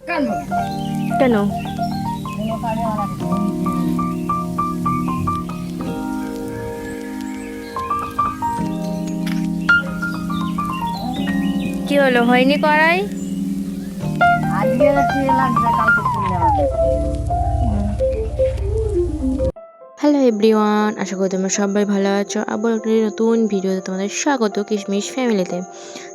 কেন? কি হলো হয়নি করাই? আজকে কালকে হ্যালো এভরিওয়ান আশা করি তোমরা সবাই ভালো আছো। আবার একটা নতুন ভিডিওতে তোমাদের স্বাগত কিশমিশ ফ্যামিলিতে।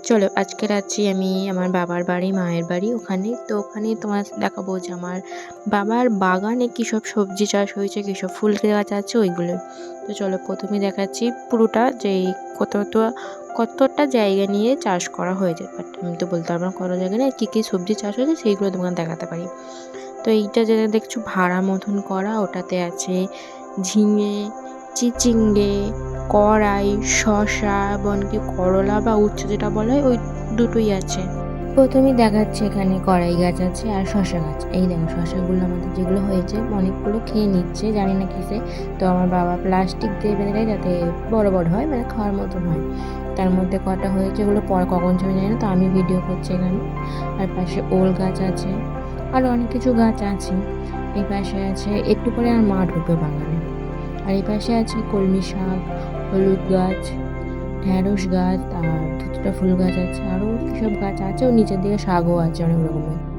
চলো, আজকে আছি আমি আমার বাবার বাড়ি, মায়ের বাড়ি ওখানে। তো ওখানে তোমার দেখাবো যে আমার বাবার বাগানে কী সব সবজি চাষ হয়েছে, কী সব ফুল গাছ আছে ওইগুলো। তো চলো, প্রথমে দেখাচ্ছি পুরোটা যে কতটা কতটা জায়গা নিয়ে চাষ করা হয়েছে। বাট আমি তো বলতে পারব না কত জায়গা নিয়ে কী কী সবজি চাষ হয়েছে, সেইগুলো তোমাকে দেখাতে পারি। তো এইটা যেটা দেখছ, ভাড়া মতন করা, ওটাতে আছে ঝিঙে, চিচিঙ্গে, কড়াই, শসা এমনকি করলা বা উচ্ছে যেটা বলা হয়, ওই দুটোই আছে। প্রথমেই দেখাচ্ছে এখানে কড়াই গাছ আছে আর শসা গাছ। এই দেখো, শসাগুলো আমাদের যেগুলো হয়েছে, অনেকগুলো খেয়ে নিচ্ছে, জানি না কিসে। তো আমার বাবা প্লাস্টিক দিয়ে বেঁধে দেয় যাতে বড় বড় হয় মানে খাওয়ার মতন হয়। তার মধ্যে কটা হয়েছে, এগুলো পরে কখন চলে যায় না, তো আমি ভিডিও করছি এখানে। আর পাশে ওল গাছ আছে আরও অনেক কিছু গাছ আছে। এই পাশে আছে, একটু পরে আর মা ঢুকবে বাগানে। আর এই পাশে আছে কলমি শাক, হলুদ গাছ, ঢ্যাঁড়স গাছ, আর দুটো ফুল গাছ আছে আরও সব গাছ আছে ও নিচের দিকে শাকও আছে অনেক রকমের।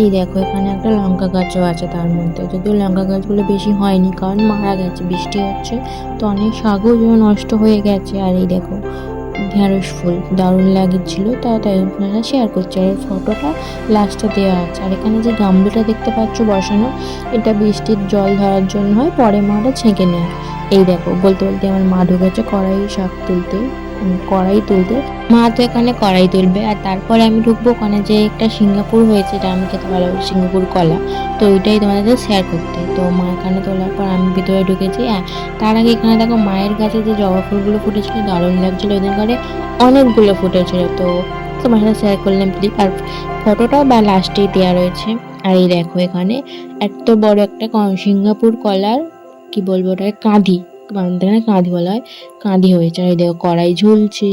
এই দেখো, এখানে একটা লঙ্কা গাছও আছে তার মধ্যে। যদিও লঙ্কা গাছগুলো বেশি হয়নি, কারণ মারা গেছে, বৃষ্টি হচ্ছে, তো অনেক শাকও নষ্ট হয়ে গেছে। আর এই দেখো, ঢেঁড়স ফুল দারুণ লাগছিল তা তাই আপনারা শেয়ার করছি। আর ফটোটা লাস্টে দেওয়া আছে। আর এখানে যে গামলাটা দেখতে পাচ্ছ বসানো, এটা বৃষ্টির জল ধরার জন্য হয়, পরে মাটা ছেঁকে নেয়। এই দেখো, বলতে বলতে আমার মা ঢুকেছে কড়াই শাক তুলতে। কড়াই তুলতে। মা তো এখানে কড়াই তুলবে আর তারপরে আমি ঢুকবো ওখানে যে একটা সিঙ্গাপুর হয়েছে, এটা আমি খেতে ভালো সিঙ্গাপুর কলা। তো ওইটাই তোমাদের শেয়ার করতে। তো মা এখানে তোলার পর আমি ভিতরে ঢুকেছি হ্যাঁ। তার আগে এখানে দেখো মায়ের কাছে যে জবা ফুলগুলো ফুটেছিল, দারুণ লাগছিল ওদের ঘরে। অনেকগুলো ফুটেছিল। তো তোমার সাথে শেয়ার করলাম প্লিজ আর ফটোটা বা লাস্টেই দেওয়া রয়েছে। আর এই দেখো এখানে এত বড় একটা সিঙ্গাপুর কলার, কি বলব ওটা কাঁধি। এখানে কাঁধি বলা হয়, কাঁধি হয়েছে আর দেখো কড়াই ঝুলছে।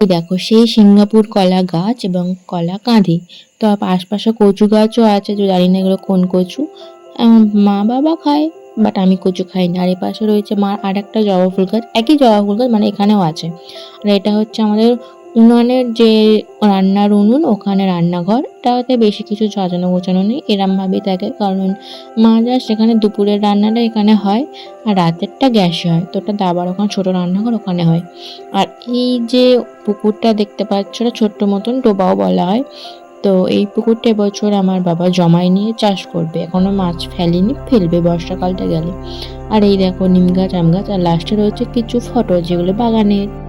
দেখো সেই সিঙ্গাপুর কলা গাছ এবং কলা কাঁধি। তো আশপাশে কচু গাছও আছে যে জানি না এগুলো কোন কচু। মা বাবা খায় বাট আমি কচু খাই না আর এই পাশে রয়েছে মার আর একটা জবা ফুল গাছ, একই জবা ফুল গাছ মানে এখানেও আছে। আর এটা হচ্ছে আমাদের উনুনের যে রান্নার উনুন, ওখানে রান্নাঘর এটাতে বেশি কিছু সাজানো গোছানো নেই, এরমভাবেই থাকে। কারণ মা যা সেখানে দুপুরের রান্নাটা এখানে হয়, আর রাতেরটা গ্যাসে হয়। তো ওটা দাবার ওখানে, ছোটো রান্নাঘর ওখানে হয়। আর এই যে পুকুরটা দেখতে পাচ্ছ, ওটা ছোট্ট মতন ডোবাও বলা হয়। তো এই পুকুরটা এবছর আমার বাবা জমায় নিয়ে চাষ করবে। এখনও মাছ ফেলেনি, ফেলবে, বর্ষাকালটা গেলে। আর এই দেখো, নিম গাছ, আম গাছ, আর লাস্টে রয়েছে কিছু ফটো, যেগুলো বাগানের।